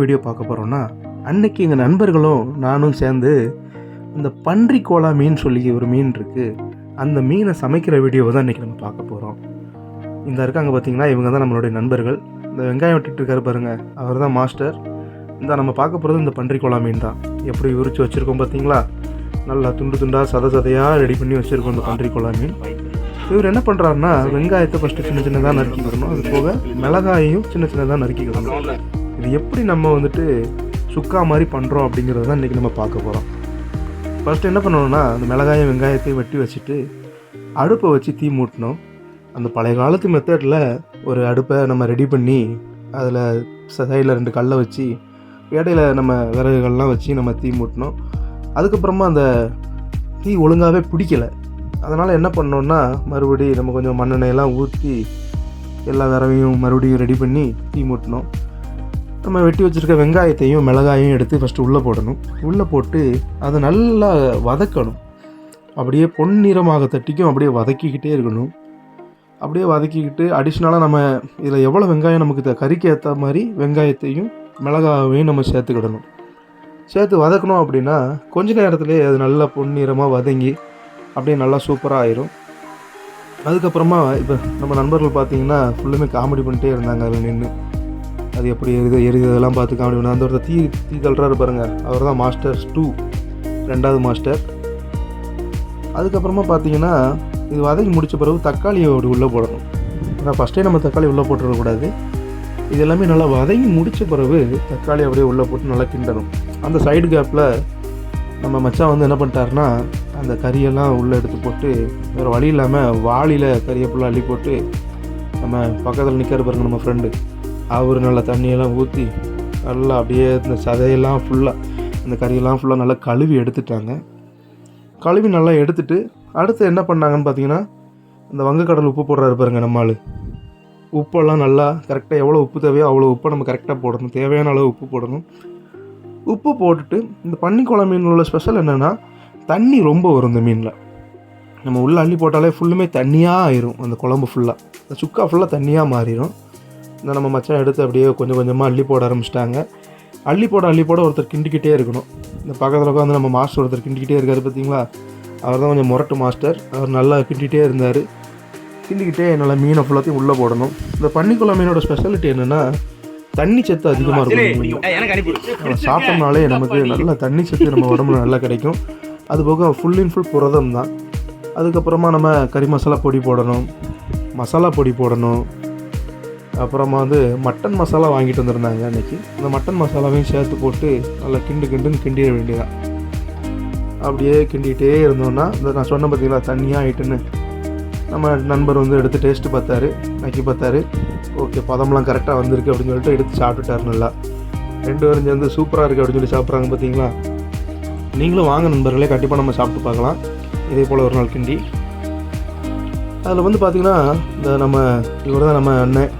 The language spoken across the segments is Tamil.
வீடியோ பார்க்க போகிறோம்னா அன்னைக்கு எங்கள் நண்பர்களும் நானும் சேர்ந்து இந்த பன்றி கோலா மீன் சொல்லி ஒரு மீன் இருக்குது அந்த மீனை சமைக்கிற வீடியோவை தான் இன்றைக்கி நம்ம பார்க்க போகிறோம் இந்த இருக்காங்க பார்த்தீங்கன்னா இவங்க தான் நம்மளுடைய நண்பர்கள். இந்த வெங்காயம் வெட்டிட்டு இருக்காரு பாருங்கள் அவர் தான் மாஸ்டர் இந்த நம்ம பார்க்க போகிறது இந்த பன்றி கோலா மீன் தான். எப்படி உரிச்சு வச்சுருக்கோம் பார்த்தீங்களா நல்லா துண்டு துண்டாக சத சதையாக ரெடி பண்ணி வச்சுருக்கோம் இந்த பன்றி கோலா மீன். இவர் என்ன பண்ணுறாருன்னா வெங்காயத்தை ஃபஸ்ட்டு சின்ன சின்னதாக நறுக்கிக்கிடணும் அது போக மிளகாயையும் சின்ன சின்னதாக நறுக்கிக்கணும் இது எப்படி நம்ம வந்துட்டு சுக்கா மாதிரி பண்ணுறோம் அப்படிங்கிறத தான் இன்றைக்கி நம்ம பார்க்க போகிறோம் ஃபஸ்ட்டு என்ன பண்ணணும்னா அந்த மிளகாயம் வெங்காயத்தையும் வெட்டி வச்சுட்டு அடுப்பை வச்சு தீ மூட்டணும். அந்த பழைய காலத்து மெத்தடில் ஒரு அடுப்பை நம்ம ரெடி பண்ணி அதில் சைடில் ரெண்டு கல்லை வச்சு இடையில நம்ம விறகுகள்லாம் வச்சு நம்ம தீ மூட்டணும். அதுக்கப்புறமா அந்த தீ ஒழுங்காகவே பிடிக்கலை. அதனால் என்ன பண்ணோன்னா மறுபடி நம்ம கொஞ்சம் மண்ணெண்ணெயெல்லாம் ஊற்றி எல்லா விறவையும் மறுபடியும் ரெடி பண்ணி தீ மூட்டணும். நம்ம வெட்டி வச்சுருக்க வெங்காயத்தையும் மிளகாயும் எடுத்து ஃபஸ்ட்டு உள்ளே போடணும். உள்ளே போட்டு அதை நல்லா வதக்கணும். அப்படியே பொன்னிறமாக தட்டிக்கும் அப்படியே வதக்கிக்கிட்டே இருக்கணும். அப்படியே வதக்கிக்கிட்டு அடிஷ்னலாக நம்ம இதில் எவ்வளோ வெங்காயம் நமக்கு த- கறிக்கு ஏற்ற மாதிரி வெங்காயத்தையும் மிளகாவையும் நம்ம சேர்த்துக்கிடணும். சேர்த்து வதக்கணும் அப்படின்னா கொஞ்ச நேரத்துலேயே அது நல்லா பொன்னிறமாக வதங்கி அப்படியே நல்லா சூப்பராக ஆயிரும். அதுக்கப்புறமா இப்போ நம்ம நண்பர்கள் பார்த்தீங்கன்னா ஃபுல்லுமே காமெடி பண்ணிட்டே இருந்தாங்க அதில் நின்று அது எப்படி எரிது எரிதெல்லாம் பார்த்து காமெடி பண்ண அந்த ஒருத்தர் தீ தீ தள்ளுறாரு பாருங்கள் அவர் தான் மாஸ்டர்ஸ் டூ ரெண்டாவது மாஸ்டர் அதுக்கப்புறமா பார்த்தீங்கன்னா இது வதக்கி முடித்த பிறகு தக்காளியை அப்படி உள்ளே போடணும். ஆனால் ஃபஸ்ட்டே நம்ம தக்காளி உள்ளே போட்டுடக்கூடாது இது எல்லாமே நல்லா வதங்கி முடித்த பிறகு தக்காளி அப்படியே உள்ளே போட்டு நல்லா கிண்டணும். அந்த சைடு கேப்பில் நம்ம மச்சான் வந்து என்ன பண்ணிட்டாருன்னா அந்த கறியெல்லாம் உள்ளே எடுத்து போட்டு வேறு வழி இல்லாமல் வாளியில் கறியை ஃபுல்லாக அள்ளி போட்டு நம்ம பக்கத்தில் நிற்கிற பாருங்க நம்ம ஃப்ரெண்டு அவர் நல்லா தண்ணியெல்லாம் ஊற்றி நல்லா அப்படியே இந்த சதையெல்லாம் ஃபுல்லாக இந்த கறியெல்லாம் ஃபுல்லாக நல்லா கழுவி எடுத்துட்டாங்க. கழுவி நல்லா எடுத்துட்டு அடுத்து என்ன பண்ணாங்கன்னு பார்த்தீங்கன்னா இந்த வங்கக்கடல் உப்பு போடுறாரு பாருங்க நம்ம ஆள். உப்பெல்லாம் நல்லா கரெக்டாக எவ்வளோ உப்பு தேவையோ அவ்வளோ உப்பை நம்ம கரெக்டாக போடணும். தேவையான அளவு உப்பு போடணும். உப்பு போட்டுட்டு இந்த பன்னிக்குளம் மீன் உள்ள ஸ்பெஷல் என்னென்னா தண்ணி ரொம்ப வரும் இந்த மீனில். நம்ம உள்ளே அள்ளி போட்டாலே ஃபுல்லுமே தண்ணியாக ஆயிரும் அந்த குழம்பு ஃபுல்லாக இந்த சுக்கா ஃபுல்லாக தண்ணியாக மாறிடும் இந்த நம்ம மச்சான் எடுத்து அப்படியே கொஞ்சம் கொஞ்சமாக அள்ளி போட ஆரம்பிச்சிட்டாங்க. அள்ளி போட அள்ளி போட ஒருத்தர் கிண்டிக்கிட்டே இருக்கணும். இந்த பக்கத்தில் உட்காந்து நம்ம மாஸ்டர் ஒருத்தர் கிண்டிக்கிட்டே இருக்காரு பார்த்தீங்களா அவர் தான் கொஞ்சம் முரட்டு மாஸ்டர். அவர் நல்லா கிண்டிகிட்டே இருந்தார். கிண்டிக்கிட்டே நல்லா மீனை ஃபுல்லாத்தையும் உள்ளே போடணும். இந்த பன்னிக்குளம் மீனோட ஸ்பெஷாலிட்டி என்னென்னா தண்ணி சத்து அதிகமாக இருக்கும் சாப்பிட்டோம்னாலே நமக்கு நல்ல தண்ணி சத்து நம்ம உடம்புல நல்லா கிடைக்கும். அது போக ஃபுல் அண்ட் ஃபுல் புரதம் தான். அதுக்கப்புறமா நம்ம கறி மசாலா பொடி போடணும். மசாலா பொடி போடணும். அப்புறமா வந்து மட்டன் மசாலா வாங்கிட்டு வந்திருந்தாங்க அன்றைக்கி அந்த மட்டன் மசாலாவையும் சேர்த்து போட்டு நல்லா கிண்டு கிண்டுன்னு கிண்டிட வேண்டியதான் அப்படியே கிண்டிகிட்டே இருந்தோம்னா இந்த நான் சொன்ன பார்த்தீங்களா தண்ணியாக ஆயிட்டுன்னு. நம்ம நண்பர் வந்து எடுத்து டேஸ்ட்டு பார்த்தாரு நக்கி பார்த்தாரு. ஓகே பதம்லாம் கரெக்டாக வந்திருக்கு அப்படின்னு சொல்லிட்டு எடுத்து சாப்பிட்டுட்டாரு நல்லா. ரெண்டு பேரும் சேர்ந்து சூப்பராக இருக்குது அப்படின்னு சொல்லி சாப்பிட்றாங்க பார்த்தீங்களா நீங்களும் வாங்க நண்பர்களே கண்டிப்பாக நம்ம சாப்பிட்டு பார்க்கலாம். இதே போல் ஒரு நாள் கிண்டி. அதில் வந்து பார்த்திங்கன்னா இந்த நம்ம இவர் தான் நம்ம அண்ணன்.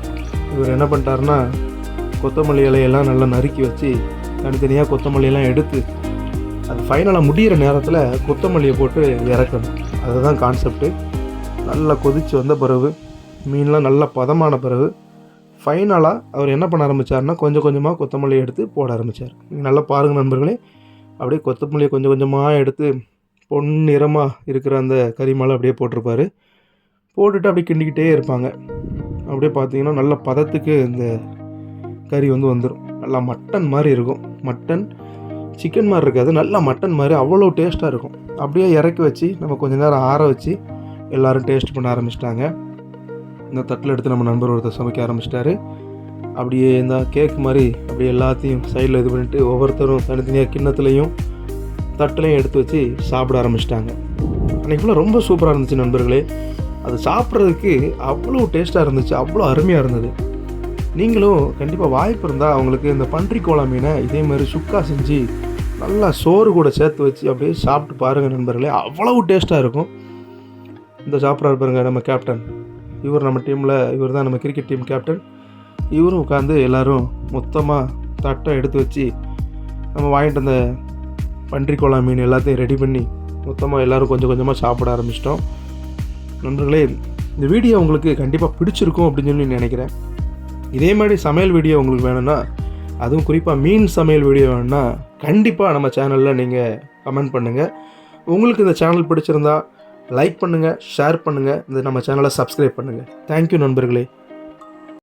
இவர் என்ன பண்ணிட்டாருன்னா கொத்தமல்லி இலையெல்லாம் நல்லா நறுக்கி வச்சு தனித்தனியாக கொத்தமல்லியெல்லாம் எடுத்து அது ஃபைனலாக முடிகிற நேரத்தில் கொத்தமல்லியை போட்டு இறக்கணும். அதுதான் கான்செப்ட்டு நல்லா கொதித்து வந்த பிறகு மீன்லாம் நல்லா பதமான பிறகு ஃபைனலாக அவர் என்ன பண்ண ஆரம்பிச்சாருன்னா கொஞ்சம் கொஞ்சமாக கொத்தமல்லி எடுத்து போட ஆரம்பித்தார் நீங்கள் நல்லா பாருங்கள் நண்பர்களே. அப்படியே கொத்தமல்லியை கொஞ்சம் கொஞ்சமாக எடுத்து பொன்னிறமாக இருக்கிற அந்த கறிமாலை அப்படியே போட்டிருப்பாரு. போட்டுட்டு அப்படியே கிண்டிக்கிட்டே இருப்பாங்க. அப்படியே பார்த்தீங்கன்னா நல்ல பதத்துக்கு இந்த கறி வந்து வந்துடும் நல்லா மட்டன் மாதிரி இருக்கும். மட்டன் சிக்கன் மாதிரி இருக்காது. நல்லா மட்டன் மாதிரி அவ்வளோ டேஸ்ட்டாக இருக்கும். அப்படியே இறக்கி வச்சு நம்ம கொஞ்சம் நேரம் ஆற வச்சு எல்லோரும் டேஸ்ட் பண்ண ஆரம்பிச்சிட்டாங்க. இந்த தட்டில் எடுத்து நம்ம நண்பர் ஒருத்தர் சமைக்க ஆரம்பிச்சிட்டாரு. அப்படியே இந்த கேக் மாதிரி அப்படியே எல்லாத்தையும் சைடில் இது பண்ணிட்டு ஒவ்வொருத்தரும் தனித்தனியாக கிண்ணத்துலேயும் தட்டிலையும் எடுத்து வச்சு சாப்பிட ஆரம்பிச்சிட்டாங்க. அன்றைக்குள்ளே ரொம்ப சூப்பராக இருந்துச்சு நண்பர்களே. அது சாப்பிட்றதுக்கு அவ்வளோ டேஸ்ட்டாக இருந்துச்சு அவ்வளோ அருமையாக இருந்தது. நீங்களும் கண்டிப்பாக வாய்ப்பு இருந்தால் அவங்களுக்கு இந்த பன்றி கோலா மீனை இதே மாதிரி சுக்கா செஞ்சு நல்லா சோறு கூட சேர்த்து வச்சு அப்படியே சாப்பிட்டு பாருங்கள் நண்பர்களே. அவ்வளவு டேஸ்ட்டாக இருக்கும். இந்த சாப்பிட்றாரு பாருங்க நம்ம கேப்டன் இவர் நம்ம டீமில் இவர் தான் நம்ம கிரிக்கெட் டீம் கேப்டன் இவரும் உட்காந்து எல்லோரும் மொத்தமாக தட்டை எடுத்து வச்சு நம்ம வாங்கிட்டு வந்த பன்றி கோலா மீன் எல்லாத்தையும் ரெடி பண்ணி மொத்தமாக எல்லோரும் கொஞ்சம் கொஞ்சமாக சாப்பிட ஆரம்பிச்சிட்டோம். நண்பர்களே இந்த வீடியோ உங்களுக்கு கண்டிப்பாக பிடிச்சிருக்கும் அப்படின்னு சொல்லி நினைக்கிறேன். இதே மாதிரி சமையல் வீடியோ உங்களுக்கு வேணும்னா அதுவும் குறிப்பாக மீன் சமையல் வீடியோ வேணும்னா கண்டிப்பாக நம்ம சேனலில் நீங்கள் கமெண்ட் பண்ணுங்கள் உங்களுக்கு இந்த சேனல் பிடிச்சிருந்தா லைக் பண்ணுங்கள் ஷேர் பண்ணுங்கள் இந்த நம்ம சேனலை சப்ஸ்கிரைப் பண்ணுங்கள் தேங்க்யூ நண்பர்களே.